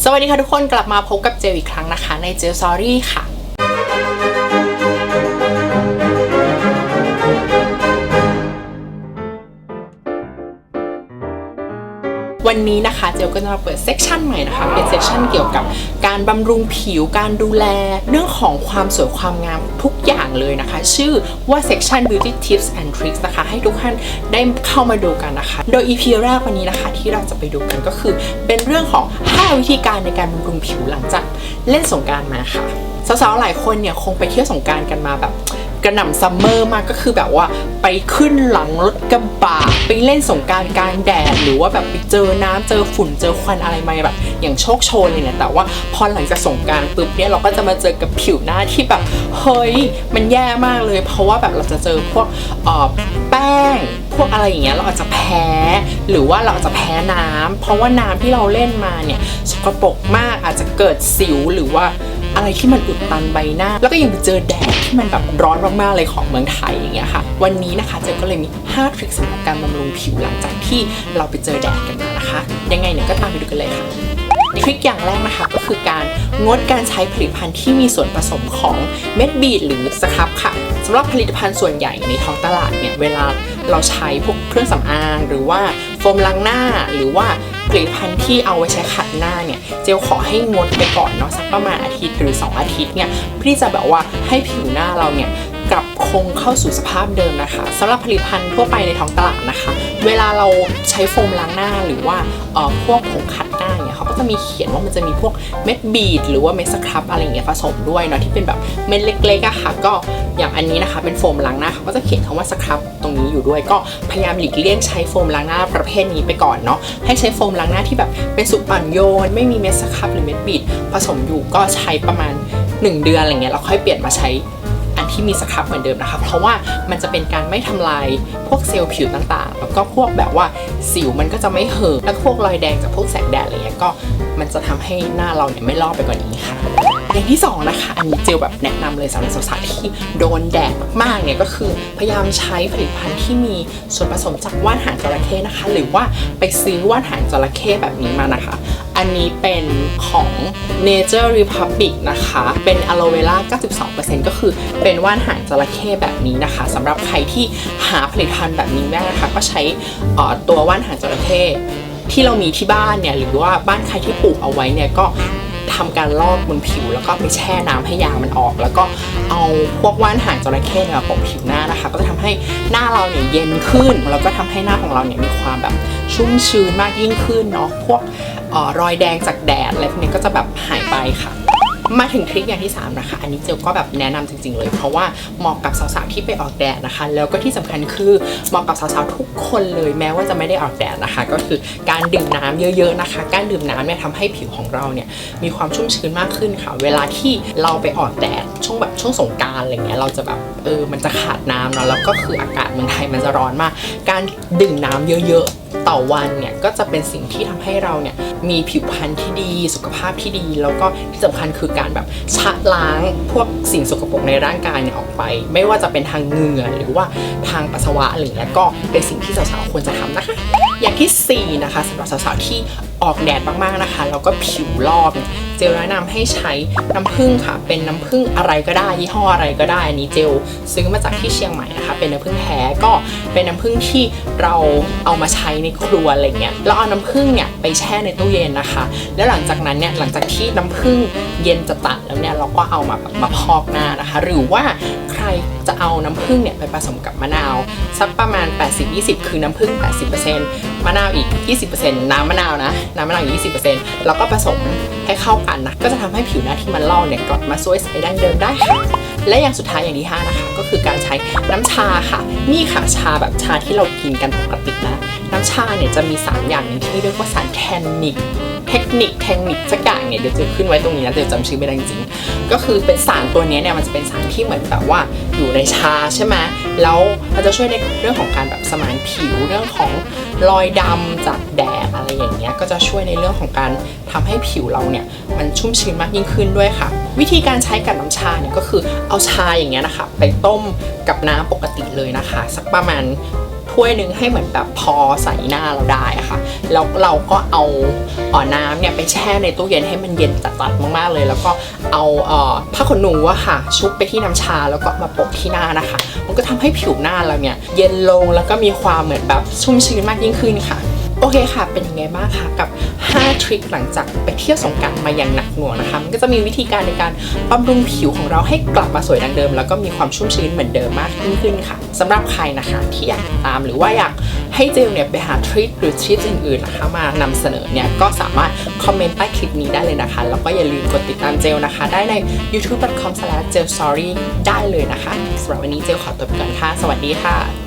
สวัสดีค่ะทุกคนกลับมาพบกับเจลอีกครั้งนะคะ ในเจลซอรี่ค่ะ วันนี้นะคะเจลก็จะมาเปิดเซกชันใหม่นะคะ เป็นเซกชันเกี่ยวกับการบำรุงผิวการดูแล เรื่องของความสวยความงามทุกอย่างเลยนะคะ ชื่อว่าเซกชัน beauty tips and tricks นะคะ ให้ทุกท่านได้เข้ามาดูกันนะคะ โดย EP แรกวันนี้นะคะ ที่เราจะไปดูกันก็คือ เป็นเรื่องของ 5 วิธีการในการบำรุงผิวหลังจากเล่นสงการมาค่ะสาวๆหลายคนเนี่ยคงไปเที่ยวสงการกันมาแบบ กระหน่ำซัมเมอร์มากก็คือแบบว่าไปขึ้นหลังรถกระบะไปเล่นสงการกลางแดดหรือว่าแบบไปเจอน้ำเจอฝุ่นเจอควันอะไรมาแบบ อย่างโชคโชนเลยเนี่ยแต่ว่าพอหลังจากสงการปุ๊บเนี่ยเราก็จะมาเจอกับผิวหน้าที่แบบเฮ้ยมันแย่มากเลย เพราะว่าแบบเราจะเจอพวกแป้งพวกอะไรอย่างเงี้ยเราอาจจะแพ้ หรือว่าเราอาจจะแพ้น้ำเพราะว่าน้ำที่เราเล่นมาเนี่ยสกปรกมากอาจจะเกิดสิวหรือว่า อะไรที่มันอุดตันใบหน้า แล้วก็ยังไปเจอแดดที่มันแบบร้อนมากๆเลยของเมืองไทยอย่างเงี้ยค่ะ วันนี้นะคะเจลก็เลยมี 5 ทริคสำหรับการบำรุงผิวหลังจากที่เราไปเจอแดดกันมานะคะ ยังไงเนี่ยก็ตามไปดูกันเลยค่ะทริคอย่างแรกนะคะก็คือการงดการใช้ผลิตภัณฑ์ที่มีส่วนผสมของเม็ดบีดหรือสครับค่ะสำหรับผลิตภัณฑ์ส่วนใหญ่ในท้องตลาดเนี่ยเวลาเราใช้พวกเครื่องสำอาง หรือว่า โฟมล้างหน้าหรือว่าผลิตภัณฑ์ที่เอาไว้ใช้ขัดหน้าเนี่ยเจลขอให้งดไปก่อนเนาะสักประมาณอาทิตย์หรือ 2 อาทิตย์เนี่ยเพื่อที่จะแบบว่าให้ผิวหน้าเราเนี่ย กลับคงเข้าสู่สภาพเดิมนะคะสำหรับผลิตภัณฑ์ทั่วไปในท้องตลาดนะคะ เวลาเราใช้โฟมล้างหน้าหรือว่าเอ่อพวกผงขัดหน้าเนี่ยเขาก็จะมีเขียนว่ามันจะมีพวกเม็ดบีดหรือว่าเม็ดสครับอะไรเงี้ยผสมด้วยเนาะที่เป็นแบบเม็ดเล็กๆอะค่ะ ก็อย่างอันนี้นะคะ เป็นโฟมล้างหน้าเขาก็จะเขียนคำว่าสครับตรงนี้อยู่ด้วยก็พยายามหลีกเลี่ยงใช้โฟมล้างหน้าประเภทนี้ไปก่อนเนาะให้ใช้โฟมล้างหน้าที่แบบเป็นสุกอ่อนโยน ไม่มีเม็ดสครับหรือเม็ดบีดผสมอยู่ก็ใช้ประมาณ 1 เดือนอะไรเงี้ยเราค่อยเปลี่ยนมาใช้ อันที่มีสครับเหมือนเดิมนะคะ เพราะว่ามันจะเป็นการไม่ทำลายพวกเซลล์ผิวต่างๆ แล้วก็พวกแบบว่าสิวมันก็จะไม่เห่อะแล้วพวกรอยแดงจากพวกแสงแดดอะไรเงี้ยก็มันจะทำให้หน้าเราเนี่ยไม่ลอกไปกว่านี้ค่ะอย่างที่สองนะคะอันนี้เจลแบบแนะนำเลยสำหรับสาวๆที่โดนแดดมากๆเนี่ยก็คือพยายามใช้ผลิตภัณฑ์ที่มีส่วนผสมจากว่านหางจระเข้นะคะ หรือว่าไปซื้อว่านหางจระเข้แบบนี้มานะคะ อันนี้เป็นของ Nature Republic นะคะ เป็นอะโลเวล่า 92%ก็คือเป็นว่านหางจระเข้แบบนี้นะคะสำหรับใครที่หาผลิตภัณฑ์แบบนี้ไม่ได้นะคะ ก็ใช้ตัวว่านหางจระเข้ที่เรามีที่บ้านเนี่ยหรือว่าบ้านใครที่ปลูกเอาไว้เนี่ยก็ทำการลอกบนผิวแล้วก็ไปแช่น้ำให้ยางมันออก แล้วก็เอาพวกว่านหางจระเข้เนี่ยปกผิวหน้านะคะ ก็จะทำให้หน้าเราเนี่ยเย็นขึ้น แล้วก็ทำให้หน้าของเราเนี่ยมีความแบบชุ่มชื้นมากยิ่งขึ้นเนาะพวกออรอยแดงจากแดดอะไรพวกนี้ก็จะแบบหายไปค่ะ มาถึงทริคอย่างที่ 3 นะคะ อันนี้เจลก็แบบแนะนำจริง ๆ เลย เพราะว่าเหมาะกับสาวๆที่ไปออกแดดนะคะ แล้วก็ที่สำคัญคือเหมาะกับสาวๆทุกคนเลยแม้ว่าจะไม่ได้ออกแดดนะคะ ก็คือการดื่มน้ำเยอะๆนะคะ การดื่มน้ำเนี่ยทำให้ผิวของเราเนี่ยมีความชุ่มชื้นมากขึ้นค่ะ เวลาที่เราไปออกแดดช่วงแบบช่วงสงการอะไรเงี้ยเราจะแบบเออมันจะขาดน้ำเนาะแล้วก็คืออากาศเมืองไทยมันจะร้อนมาก การดื่มน้ำเยอะๆ ต่อวันเนี่ยก็จะเป็นสิ่งที่ทำให้เราเนี่ยมีผิวพรรณที่ดีสุขภาพที่ดี แล้วก็ที่สำคัญคือการแบบชะล้างพวกสิ่งสกปรกในร่างกายเนี่ยออกไป ไม่ว่าจะเป็นทางเหงื่อหรือว่าทางปัสสาวะอะไรอย่างเงี้ยก็เป็นสิ่งที่สาวๆควรจะทำนะคะอย่างที่ 4 นะคะสำหรับสาวๆที่ออกแดดมากๆนะคะแล้วก็ผิวลอกเนี่ย เจลแนะนำให้ใช้น้ำผึ้งค่ะ เป็นน้ำผึ้งอะไรก็ได้ยี่ห้ออะไรก็ได้อันนี้เจลซื้อมาจากที่เชียงใหม่นะคะเป็นน้ำผึ้งแท้ก็เป็นน้ำผึ้งที่เราเอามาใช้ในครัวอะไรเงี้ยแล้วเอาน้ำผึ้งเนี่ยไปแช่ในตู้เย็นนะคะ แล้วหลังจากนั้นเนี่ยหลังจากที่น้ำผึ้งเย็นจะตัดแล้วเนี่ยเราก็เอามาแบบมาพอกหน้านะคะ หรือว่าใครจะเอาน้ำผึ้งเนี่ยไปผสมกับมะนาว สักประมาณ 80-20 คือน้ำผึ้ง 80%มะนาวอีก 20%น้ำมะนาวนะ น้ำมะนาวอีก 20%แล้วก็ผสมให้เข้ากันนะ ก็จะทำให้ผิวหน้าที่มันลอกเนี่ยกลับมาสวยใสดั้งเดิมได้ค่ะและอย่างสุดท้ายอย่างที่ 5 นะคะ ก็คือการใช้น้ำชาค่ะ นี่ค่ะชาแบบชาที่เรากินกันปกตินะ น้ำชาเนี่ยจะมีสารอย่างหนึงที่เรียกว่าสารแทนนิก เทคนิค เทคนิคสักอย่าง นี่ยเดี๋ยวจะขึ้นไว้ตรงนี้นะเดี๋ยวจำชื่อไม่ได้จริงๆก็คือเป็นสารตัวนี้เนี่ยมันจะเป็นสารที่เหมือนแบบว่าอยู่ในชาใช่ไหมแล้วมันจะช่วยในเรื่องของการแบบสมานผิวเรื่องของรอยดำจากแดดอะไรอย่างเงี้ยก็จะช่วยในเรื่องของการทำให้ผิวเราเนี่ยมันชุ่มชื้นมากยิ่งขึ้นด้วยค่ะ วิธีการใช้กับน้ำชาเนี่ยก็คือเอาชาอย่างเงี้ยนะคะ ไปต้มกับน้ำปกติเลยนะคะ สักประมาณ ถ้วยหนึ่งให้เหมือนแบบพอใส่หน้าเราได้ค่ะ แล้วเราก็เอาเอ่อน้ำเนี่ยไปแช่ในตู้เย็นให้มันเย็นจัดๆมากๆเลย แล้วก็เอาเออผ้าขนหนูอะค่ะ ชุบไปที่น้ำชาแล้วก็มาโปะที่หน้านะคะ มันก็ทำให้ผิวหน้าเราเนี่ยเย็นลงแล้วก็มีความเหมือนแบบชุ่มชื้นมากยิ่งขึ้นค่ะ โอเคค่ะ เป็นยังไงบ้างคะกับ 5 ทริคหลังจากไปเที่ยวสงกรารมาอย่างหนักหน่วงนะคะ มันก็จะมีวิธีการในการบำรุงผิวของเราให้กลับมาสวยดังเดิม แล้วก็มีความชุ่มชื้นเหมือนเดิมมากยิ่งขึ้นค่ะสำหรับใครนะคะที่อยากตามหรือว่าอยากให้เจลเนี่ยไปหาทริคหรือทริคอื่นๆนะคะมานำเสนอเนี่ยก็สามารถคอมเมนต์ใต้คลิปนี้ได้เลยนะคะ แล้วก็อย่าลืมกดติดตามเจลนะคะ ได้ใน youtube.com/gelstory ได้เลยนะคะสำหรับวันนี้เจลขอตัวไปก่อนค่ะ สวัสดีค่ะ